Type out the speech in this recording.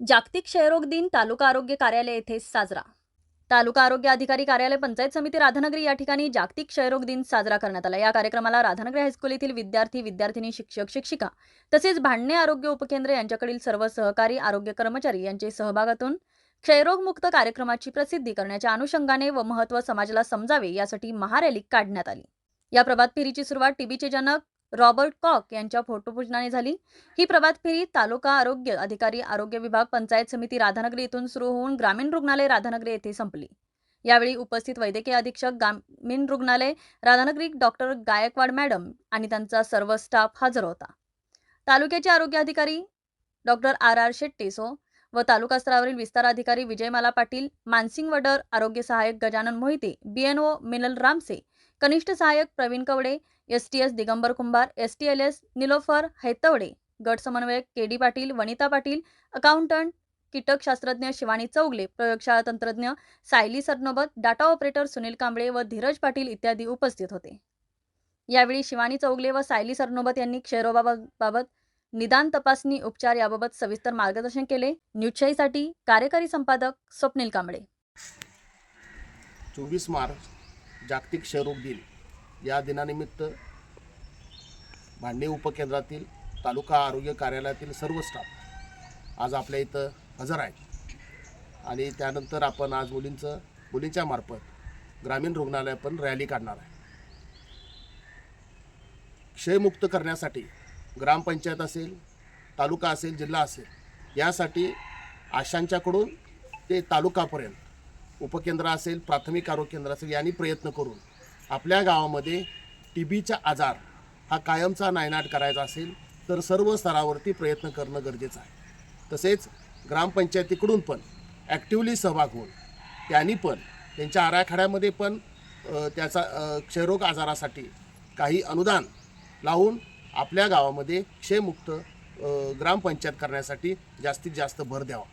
जागतिक क्षयरोग दिन तालुका आरोग्य कार्यालय येथे साजरा. तालुका आरोग्य अधिकारी कार्यालय पंचायत समिती राधानगरी या ठिकाणी जागतिक क्षयरोग दिन साजरा करण्यात आला. या कार्यक्रमाला राधानगरी हायस्कूल येथील विद्यार्थी विद्यार्थिनी शिक्षक शिक्षिका तसेच भांडणे आरोग्य उपकेंद्र यांच्याकडील सर्व सहकारी आरोग्य कर्मचारी यांचे सहभागातून क्षयरोगमुक्त कार्यक्रमाची प्रसिद्धी करण्याच्या अनुषंगाने व महत्त्व समाजाला समजावे यासाठी महारॅली काढण्यात आली. या प्रभात फेरीची सुरुवात टीबीचे जनक रॉबर्ट कॉक यांच्या फोटोपूजनाने झाली. ही प्रभात फेरी तालुका आरोग्य अधिकारी आरोग्य विभाग पंचायत समिती राधानगरी येथून सुरू होऊन ग्रामीण रुग्णालय राधानगरी येथे संपली. यावेळी उपस्थित वैद्यकीय अधीक्षक ग्रामीण रुग्णालय राधानगरी डॉक्टर गायकवाड मॅडम आणि त्यांचा सर्व स्टाफ हजर होता. तालुक्याचे आरोग्य अधिकारी डॉक्टर आर आर शेट्टीसो व तालुका स्तरावरील विस्तार अधिकारी विजयमाला पाटील मानसिंग वडर आरोग्य सहाय्यक गजानन मोहिते बीएनओ मिनल रामसे कनिष्ठ सहाय्यक Pravin Kawade S T S Digambar Kumbhar S T L S Nilofar Haitwade गट समन्वयक K D Patil Vanita Patil accountant कीटकशास्त्रज्ञ शिवानी चौगले प्रयोगशाळा तंत्रज्ञ सायली सरनोबत डाटा ऑपरेटर सुनील कांबळे व धीरज पाटील इत्यादी उपस्थित होते. यावेळी शिवानी चौगले व सायली सरनोबत यांनी क्षयरोगाबाबत निदान तपासणी उपचार याबाबत सविस्तर मार्गदर्शन केले. न्यूजशाहीसाठी कार्यकारी संपादक स्वप्नील कांबळे. चोवीस मार्च जागतिक क्षयरोग दिन या दिनानिमित्त भांडे उपकेंद्रातील तालुका आरोग्य कार्यालयातील सर्व स्टाफ आज आपल्या इथं हजर आहेत. आणि त्यानंतर आपण आज मुलींचं मुलींच्या मार्फत ग्रामीण रुग्णालय पण रॅली काढणार आहे. क्षयमुक्त करण्यासाठी ग्रामपंचायत असेल तालुका असेल जिल्हा असेल यासाठी आशांच्याकडून ते तालुकापर्यंत उपकेंद्र असेल प्राथमिक आरोग्य केंद्र असेल यांनी प्रयत्न करून आपल्या गावामध्ये टी बीचा आजार हा कायमचा नायनाट करायचा असेल तर सर्व स्तरावरती प्रयत्न करणं गरजेचं आहे. तसेच ग्रामपंचायतीकडून पण ॲक्टिवली सहभाग होऊन त्यांनी पण त्यांच्या आराखड्यामध्ये पण त्याचा क्षयरोग आजारासाठी काही अनुदान लावून आपल्या गावामध्ये क्षयमुक्त ग्रामपंचायत करण्यासाठी जास्तीत जास्त भर द्यावा.